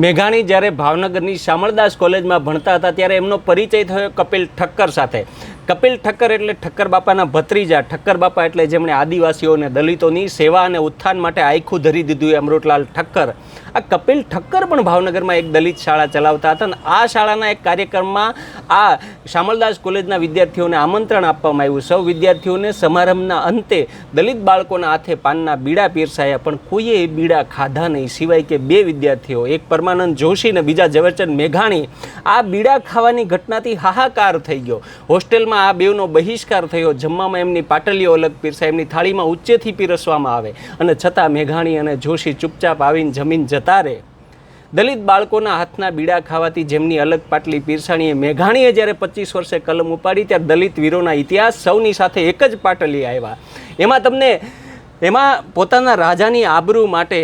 મેઘાણી જ્યારે ભાવનગરની શામળદાસ કોલેજમાં ભણતા હતા, ત્યારે એમનો પરિચય થયો કપિલ ઠક્કર સાથે. કપિલ ઠક્કર એટલે ઠક્કર બાપાના ભત્રીજા. ઠક્કર બાપા એટલે જેમણે આદિવાસીઓને દલિતોની સેવા અને ઉત્થાન માટે આખું ધરી દીધું એ અમૃતલાલ ઠક્કર. આ કપિલ ઠક્કર પણ ભાવનગરમાં એક દલિત શાળા ચલાવતા હતા અને આ શાળાના એક કાર્યક્રમમાં આ શામળદાસ કોલેજના વિદ્યાર્થીઓને આમંત્રણ આપવામાં આવ્યું. સૌ વિદ્યાર્થીઓને સમારંભના અંતે દલિત બાળકોના હાથે પાનના બીડા પીરસાયા, પણ કોઈએ એ બીડા ખાધા નહીં. સિવાય કે બે વિદ્યાર્થીઓ, એક પરમાનંદ જોશી ને બીજા ઝવેરચંદ મેઘાણી, આ બીડા ખાવાની ઘટનાથી હાહાકાર થઈ ગયો. હોસ્ટેલમાં આ બેવનો બહિષ્કાર થયો. જમવામાં એમની પાટલીઓ અલગ પીરસાય એમની થાળીમાં ઉચ્ચેથી પીરસવામાં આવે. અને છતાં મેઘાણી અને જોશી ચૂપચાપ આવીને જમીન જતા રહે. દલિત બાળકોના હાથના બીડા ખાવાથી જેમની અલગ પાટલી પીરસાણીએ મેઘાણીએ જ્યારે પચીસ વર્ષે કલમ ઉપાડી, ત્યારે દલિત વીરોના ઇતિહાસ સૌની સાથે એક જ પાટલી આવ્યા. એમાં તમને, એમાં પોતાના રાજાની આબરૂ માટે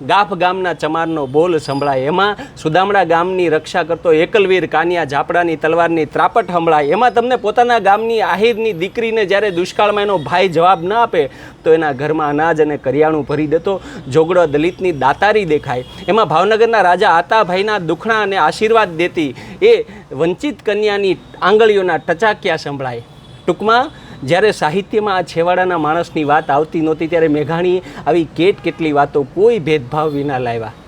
ગાફ ગામના ચમારનો બોલ સંભળાય. એમાં સુદામડા ગામની રક્ષા કરતો એકલવીર કાનિયા ઝાપડાની તલવારની ત્રાપટ સંભળાય. એમાં તમને પોતાના ગામની આહિરની દીકરીને જ્યારે દુષ્કાળમાં એનો ભાઈ જવાબ ન આપે, તો એના ઘરમાં અનાજ અને કરિયાણું ભરી દેતો. જોગડો દલિતની દાતારી દેખાય. એમાં ભાવનગરના રાજા આતાભાઈના દુખણા અને આશીર્વાદ દેતી એ વંચિત કન્યાની આંગળીઓના ટચાક્યા સંભળાય. ટૂંકમાં જ્યારે સાહિત્યમાં આ છેવાડાના માણસની વાત આવતી નહોતી, ત્યારે મેઘાણીએ આવી કેટ કેટલી વાતો, કોઈ ભેદભાવ વિના લાવ્યા.